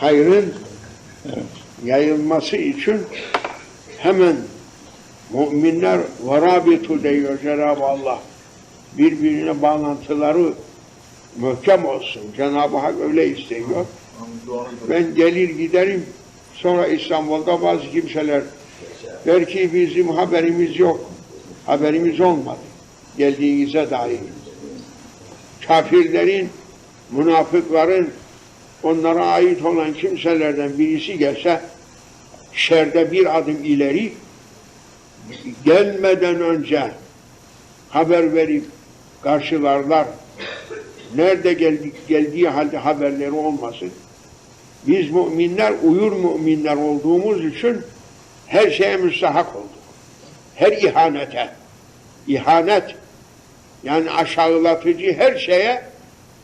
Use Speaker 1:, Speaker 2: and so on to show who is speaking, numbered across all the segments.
Speaker 1: hayrın yayılması için hemen müminler varabitu diyor Cenab-ı Allah. Birbirine bağlantıları mühkem olsun. Cenab-ı Hak öyle istiyor. Ben gelir giderim. Sonra İstanbul'da bazı kimseler der ki bizim haberimiz yok. Haberimiz olmadı. Geldiğinize dair. Kafirlerin, münafıkların, onlara ait olan kimselerden birisi gelse şerde bir adım ileri gelmeden önce haber verip karşılarlar. Nerede geldik, geldiği halde haberleri olmasın. Biz müminler uyur müminler olduğumuz için her şeye müstahak olduk. Her ihanete, ihanet yani aşağılatıcı her şeye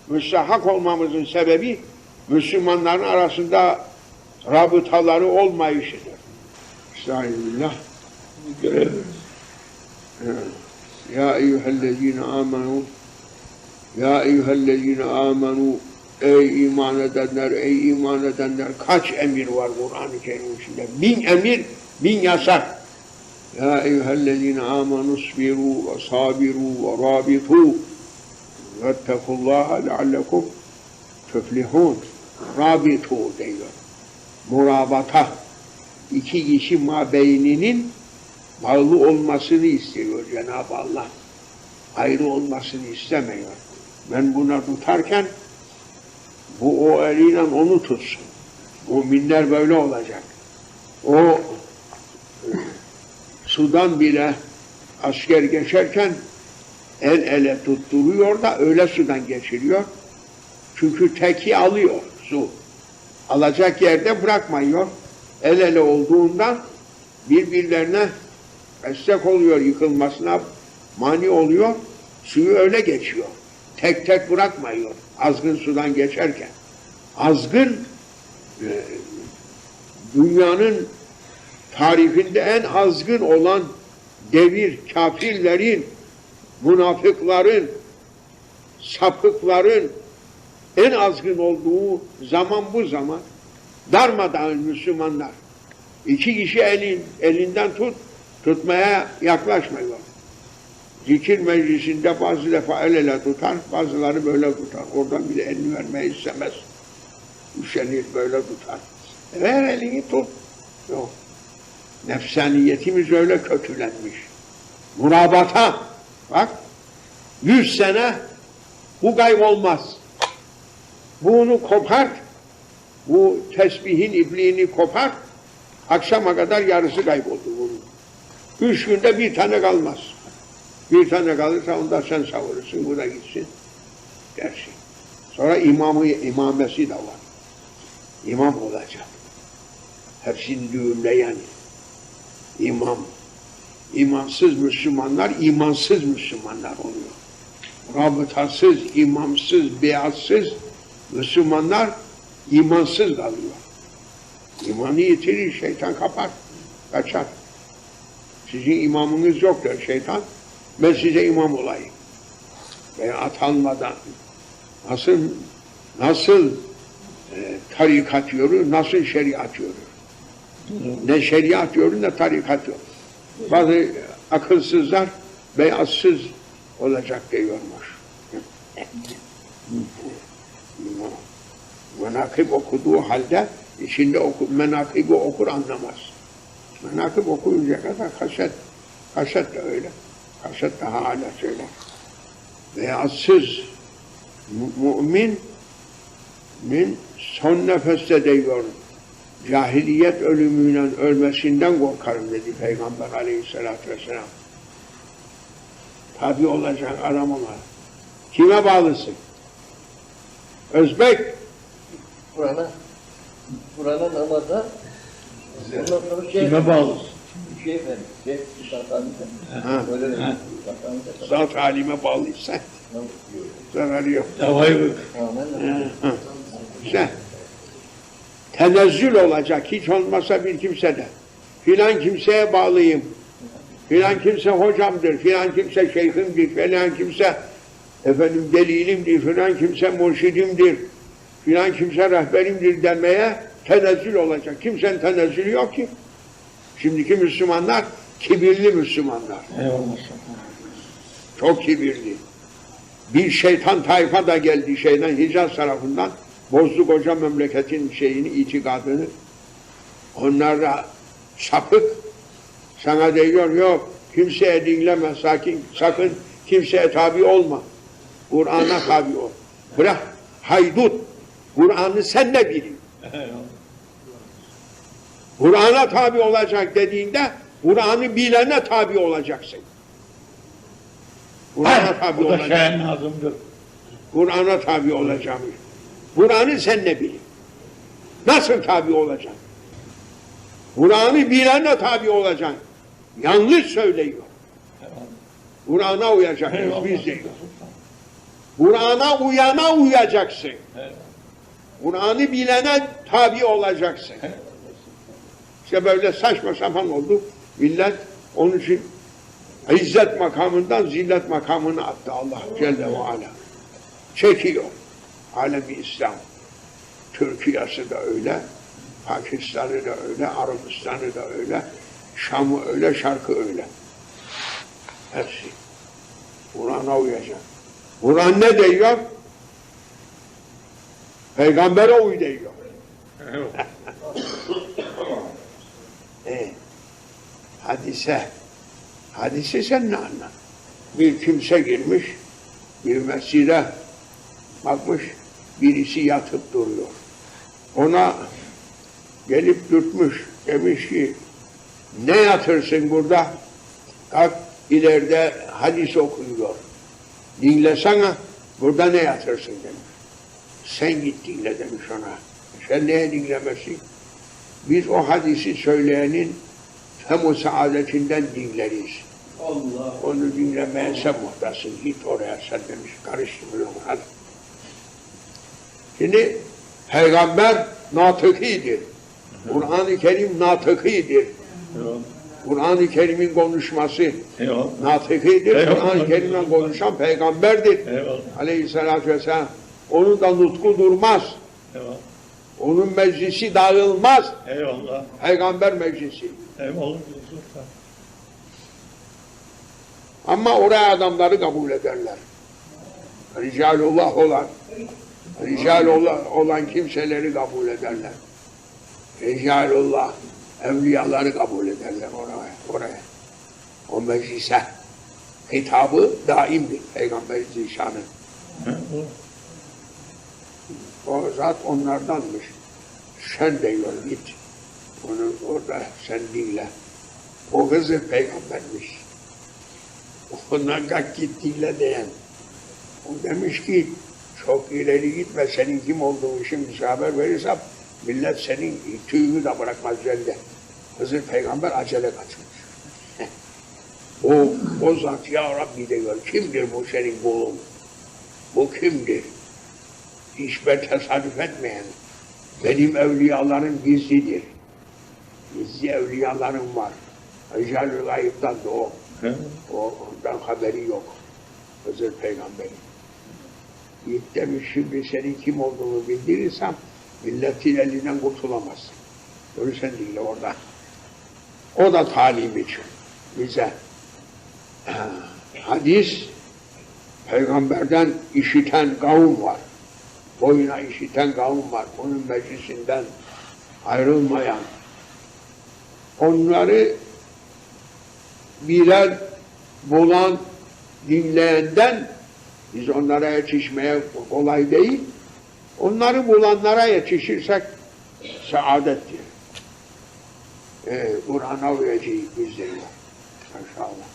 Speaker 1: müstahak olmamızın sebebi Müslümanların arasında rabıtaları olmayışıdır. Estağfirullah. Ya eyyühellezine amenu Ya eyyühellezine amenu Ey iman edenler, ey iman edenler kaç emir var Kur'an-ı Kerim içinde? Bin emir, bin yasak. Ya eyyühellezine amenu sbiru ve sabiru ve rabitu vettekullaha leallekum tüflihun. Rabitu diyor. Murabata. İki kişi mabeyninin bağlı olmasını istiyor Cenab-ı Allah. Ayrı olmasını istemiyor. Ben buna tutarken bu o eliyle onu tutsun. Müminler böyle olacak. O sudan bile asker geçerken el ele tutturuyor da öyle sudan geçiriyor. Çünkü teki alıyor su. Alacak yerde bırakmıyor. El ele olduğundan birbirlerine destek oluyor yıkılmasına, mani oluyor. Suyu öyle geçiyor. Tek tek bırakmıyor azgın sudan geçerken. Azgın e, dünyanın tarifinde en azgın olan devir kafirlerin, münafıkların, sapıkların en azgın olduğu zaman bu zaman darmadağın Müslümanlar. İki kişi elin, elinden tut, tutmaya yaklaşmıyor. Zikir meclisinde bazı defa el ele tutar, bazıları böyle tutar. Oradan bile elini vermeyi istemez. Üşenir böyle tutar. Ver elini tut. Yok. Nefsaniyetimiz öyle kötülenmiş. Murabata. Bak. Yüz sene bu kaybolmaz. Bunu kopart. Bu tesbihin ipliğini kopart. Akşama kadar yarısı kayboldu bunun. Üç günde bir tane kalmaz. Bir tane kalırsa onda sen savurursun, bu da gitsin dersin. Sonra imamı, imamesi de var. İmam olacak. Hepsini düğümleyen imam. İmansız Müslümanlar imansız Müslümanlar oluyor. Rabıtasız, imamsız, beyatsız Müslümanlar imansız kalıyor. İmanı yitirir, şeytan kapar, kaçar. Sizin imamınız yok der şeytan. Ben size imam olayım. Ben atanmadan nasıl nasıl e, tarikat yürür, nasıl şeriat yürür. Ne şeriat yürür ne tarikat yürür. Bazı akılsızlar beyazsız olacak diyormuş. Menakib okuduğu halde içinde oku, menakibi okur anlamaz. Menakib okuyunca kadar kaset, kaset de öyle. Kaset daha hala söyler. Beyazsız mümin min son nefeste diyor cahiliyet ölümüyle ölmesinden korkarım dedi Peygamber aleyhissalatü vesselam. Tabi olacak aramama. Kime bağlısın? Özbek.
Speaker 2: Kur'an'a Kur'an'a namaza ondan sonra şey
Speaker 3: Kime bağlı?
Speaker 2: şey efendim şey
Speaker 1: Zat halime bağlıysa zararı yok.
Speaker 3: Davayı
Speaker 1: ha. İşte tenezzül olacak hiç olmasa bir kimsede. Filan kimseye bağlıyım. Filan kimse hocamdır, filan kimse şeyhimdir, filan kimse efendim delilimdir, filan kimse murşidimdir, filan kimse rehberimdir demeye tenezzül olacak. Kimsenin tenezzülü yok ki. Şimdiki Müslümanlar kibirli Müslümanlar.
Speaker 3: Eyvallah.
Speaker 1: Çok kibirli. Bir şeytan tayfa da geldi şeyden Hicaz tarafından. Bozdu koca memleketin şeyini, itikadını. Onlar da sapık. Sana diyor yok kimseye dinleme sakin, sakın kimseye tabi olma. Kur'an'a tabi ol. Bırak haydut. Kur'an'ı sen bilin.
Speaker 3: Eyvallah.
Speaker 1: Kur'an'a tabi olacak dediğinde Kur'an'ı bilene tabi olacaksın. Kur'an'a tabi
Speaker 3: Bu da
Speaker 1: olacaksın.
Speaker 3: şahin nazımdır.
Speaker 1: Kur'an'a tabi olacağım. Kur'an'ı sen ne bilin. Nasıl tabi olacaksın? Kur'an'ı bilene tabi olacaksın. Yanlış söylüyor. Kur'an'a uyacaksın biz diyor. Kur'an'a uyana uyacaksın.
Speaker 3: Eyvallah.
Speaker 1: Kur'an'ı bilene tabi olacaksın. İşte böyle saçma sapan oldu. Millet onun için izzet makamından zillet makamına attı Allah Celle ve Ala. Çekiyor. Alemi İslam. Türkiye'si de öyle, Pakistan'ı da öyle, Arabistan'ı da öyle, Şam'ı öyle, Şarkı öyle. Hepsi. Kur'an'a uyacak. Kur'an ne diyor? Peygamber'e uy diyor. Hadise, hadise sen ne anlar? Bir kimse girmiş, bir mescide bakmış, birisi yatıp duruyor. Ona gelip dürtmüş, demiş ki, ne yatırsın burada? Kalk, ileride hadis okunuyor. Dinlesene, burada ne yatırsın demiş. Sen git dinle demiş ona. Sen neye dinlemesin? Biz o hadisi söyleyenin hem saadetinden dinleriz.
Speaker 2: Allah.
Speaker 1: Onu dinlemeye sen muhtasın. Git oraya sen demiş. Karıştırmıyor hadi. Şimdi peygamber natıkidir. Kur'an-ı Kerim natıkidir. Kur'an-ı Kerim'in konuşması natıkidir. Kur'an-ı Kerim'le konuşan peygamberdir.
Speaker 3: Eyvallah.
Speaker 1: Aleyhisselatü vesselam. Onun da nutku durmaz.
Speaker 3: Eyvallah.
Speaker 1: Onun meclisi dağılmaz.
Speaker 3: Eyvallah.
Speaker 1: Peygamber meclisi.
Speaker 3: Eyvallah.
Speaker 1: Ama oraya adamları kabul ederler. Ricalullah olan, rical olan, olan kimseleri kabul ederler. Ricalullah, evliyaları kabul ederler oraya. oraya. O meclise hitabı daimdir Peygamber.
Speaker 3: Eyvallah.
Speaker 1: O zat onlardanmış. Sen de yol git. Onu orada sen dinle. O Hızır peygambermiş. Ondan kalk git dinle diyen. O demiş ki çok ileri gitme senin kim olduğunu şimdi haber verirsem millet senin tüyünü de bırakmaz üzerinde. Hızır peygamber acele kaçmış. o, o zat ya Rabbi diyor kimdir bu senin kulun? Bu kimdir? hiçbir tesadüf etmeyen, benim evliyalarım gizlidir. Gizli evliyalarım var. Rical-ı gayiptan da o. O. Ondan haberi yok. Hızır peygamberi. Git demiş şimdi senin kim olduğunu bildirirsem milletin elinden kurtulamazsın. Görürsen dinle orada. O da talim için bize. Ha, Hadis peygamberden işiten kavim var boyuna işiten kavim var. Onun meclisinden ayrılmayan. Onları bilen, bulan, dinleyenden biz onlara yetişmeye kolay değil. Onları bulanlara yetişirsek saadettir. Ee, Kur'an'a uyacağız biz de. İnşallah.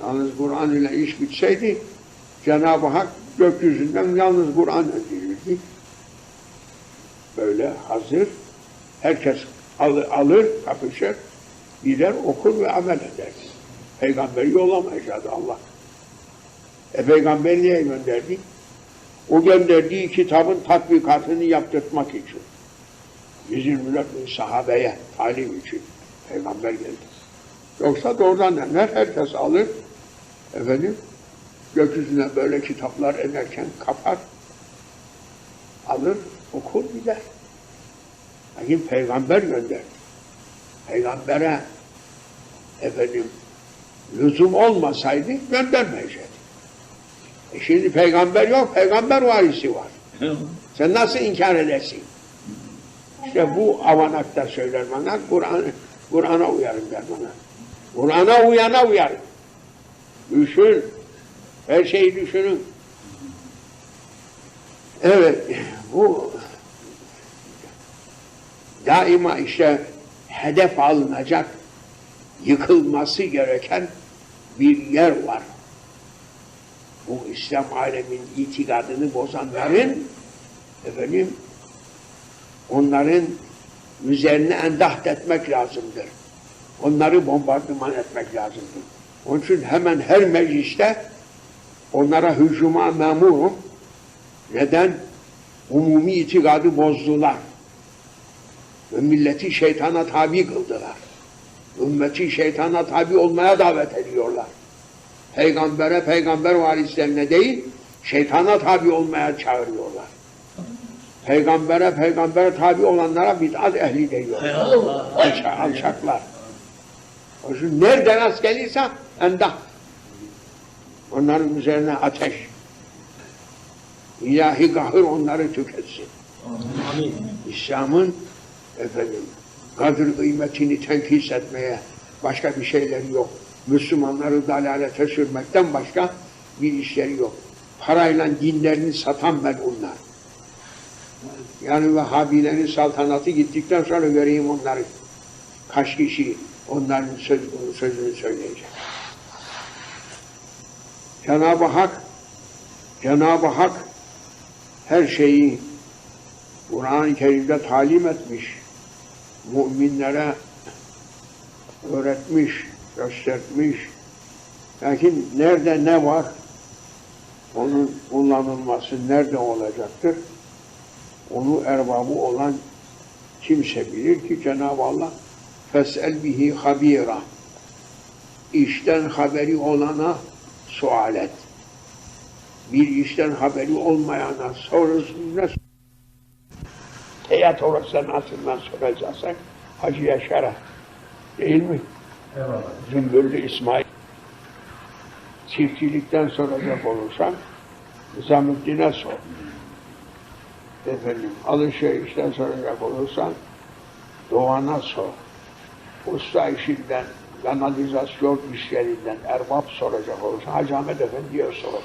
Speaker 1: Yalnız Kur'an ile iş bitseydi Cenab-ı Hak gökyüzünden yalnız Kur'an indirirdi. Böyle hazır. Herkes alır, alır kapışır, gider okur ve amel eder. Peygamberi yollamayacağız Allah. E peygamberi niye gönderdi? O gönderdiği kitabın tatbikatını yaptırtmak için. 124 bin sahabeye talim için peygamber geldi. Yoksa doğrudan emler herkes alır. Efendim gökyüzüne böyle kitaplar ederken kapar. alır okur gider. Lakin peygamber gönderdi. Peygambere efendim lüzum olmasaydı göndermeyecekti. E şimdi peygamber yok, peygamber varisi var. Sen nasıl inkar edersin? İşte bu avanakta söyler bana, Kur'an, Kur'an'a uyarım der bana. Kur'an'a uyana uyarım. Düşün, her şeyi düşünün. Evet, bu daima işte hedef alınacak, yıkılması gereken bir yer var. Bu İslam alemin itikadını bozanların efendim onların üzerine endaht etmek lazımdır. Onları bombardıman etmek lazımdır. Onun için hemen her mecliste onlara hücuma memurum. Neden? Umumi itikadı bozdular. Ve milleti şeytana tabi kıldılar. Ümmeti şeytana tabi olmaya davet ediyorlar. Peygambere, peygamber varislerine değil, şeytana tabi olmaya çağırıyorlar. Peygambere, peygambere tabi olanlara bid'at ehli. Alça- alçaklar. O yüzden nereden az gelirse endah. Onların üzerine ateş. İlahi kahır onları tüketsin. İslam'ın efendim kadir kıymetini tenkis etmeye başka bir şeyleri yok. Müslümanları dalalete sürmekten başka bir işleri yok. Parayla dinlerini satan ben onlar. Yani Vehhabilerin saltanatı gittikten sonra göreyim onları. Kaç kişi onların söz, sözünü söyleyecek. Cenab-ı Hak Cenab-ı Hak her şeyi Kur'an-ı Kerim'de talim etmiş. Müminlere öğretmiş, göstermiş. Lakin nerede ne var? Onun kullanılması nerede olacaktır? Onu erbabı olan kimse bilir ki Cenab-ı Allah fesel bihi habira işten haberi olana sual et. Bir işten haberi olmayana sorursun ne Teyat orası nasıldan soracaksak Hacı Yaşar'a değil mi? Zümbüllü İsmail. Çiftçilikten soracak olursan Nizamuddin'e sor. Efendim alışverişten soracak olursan Doğan'a sor. Usta işinden, kanalizasyon işlerinden erbap soracak olursan Hacı Ahmet Efendi'ye sor.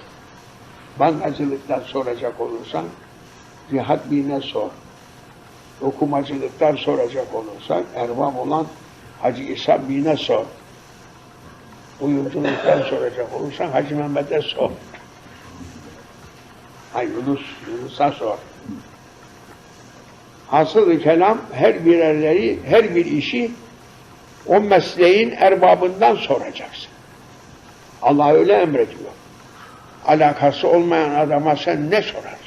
Speaker 1: Bankacılıktan soracak olursan Cihat Bey'ine sor. Okumacılıktan soracak olursan erbap olan Hacı İsa Bey'ine sor. Uyumculuktan soracak olursan Hacı Mehmet'e sor. Ha Yunus, Yunus'a sor. Hasıl kelam her birerleri, her bir işi o mesleğin erbabından soracaksın. Allah öyle emrediyor. Alakası olmayan adama sen ne sorarsın?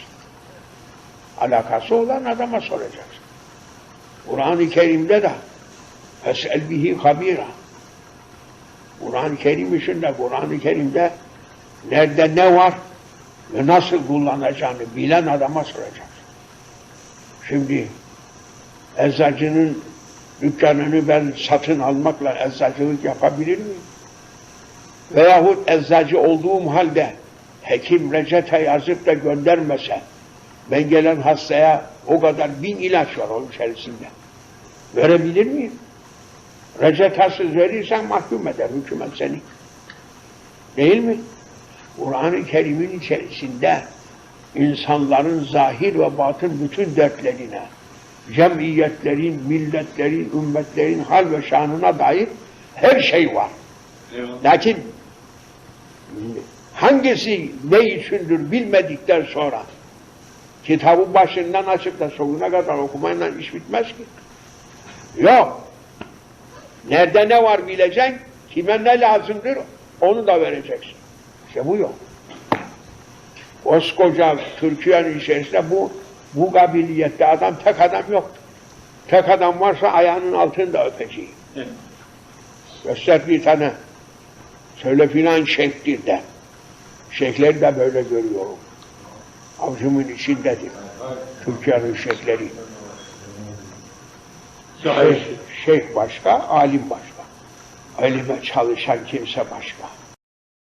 Speaker 1: Alakası olan adama soracaksın. Kur'an-ı Kerim'de de Fesel bihi habira. Kur'an-ı Kerim içinde, Kur'an-ı Kerim'de nerede ne var ve nasıl kullanacağını bilen adama soracaksın. Şimdi eczacının dükkanını ben satın almakla eczacılık yapabilir miyim? Veyahut eczacı olduğum halde hekim reçete yazıp da göndermese ben gelen hastaya o kadar bin ilaç var onun içerisinde. Verebilir miyim? Reçetesiz verirsen mahkum eder hükümet seni. Değil mi? Kur'an-ı Kerim'in içerisinde insanların zahir ve batın bütün dertlerine, cemiyetlerin, milletlerin, ümmetlerin hal ve şanına dair her şey var. Lakin hangisi ne içindir bilmedikten sonra kitabın başından açıp da sonuna kadar okumayla iş bitmez ki. Yok. Nerede ne var bileceksin, kime ne lazımdır onu da vereceksin. İşte bu yok. Koskoca Türkiye'nin içerisinde bu bu kabiliyette adam tek adam yok. Tek adam varsa ayağının altında öpeceğim.
Speaker 3: Evet.
Speaker 1: Göster bir tane. Söyle filan şeyhtir de. Şeyhleri de böyle görüyorum. Avcumun içindedir. Türkiye'nin şeyhleri. Şeyh, şeyh başka, alim başka. Elime çalışan kimse başka.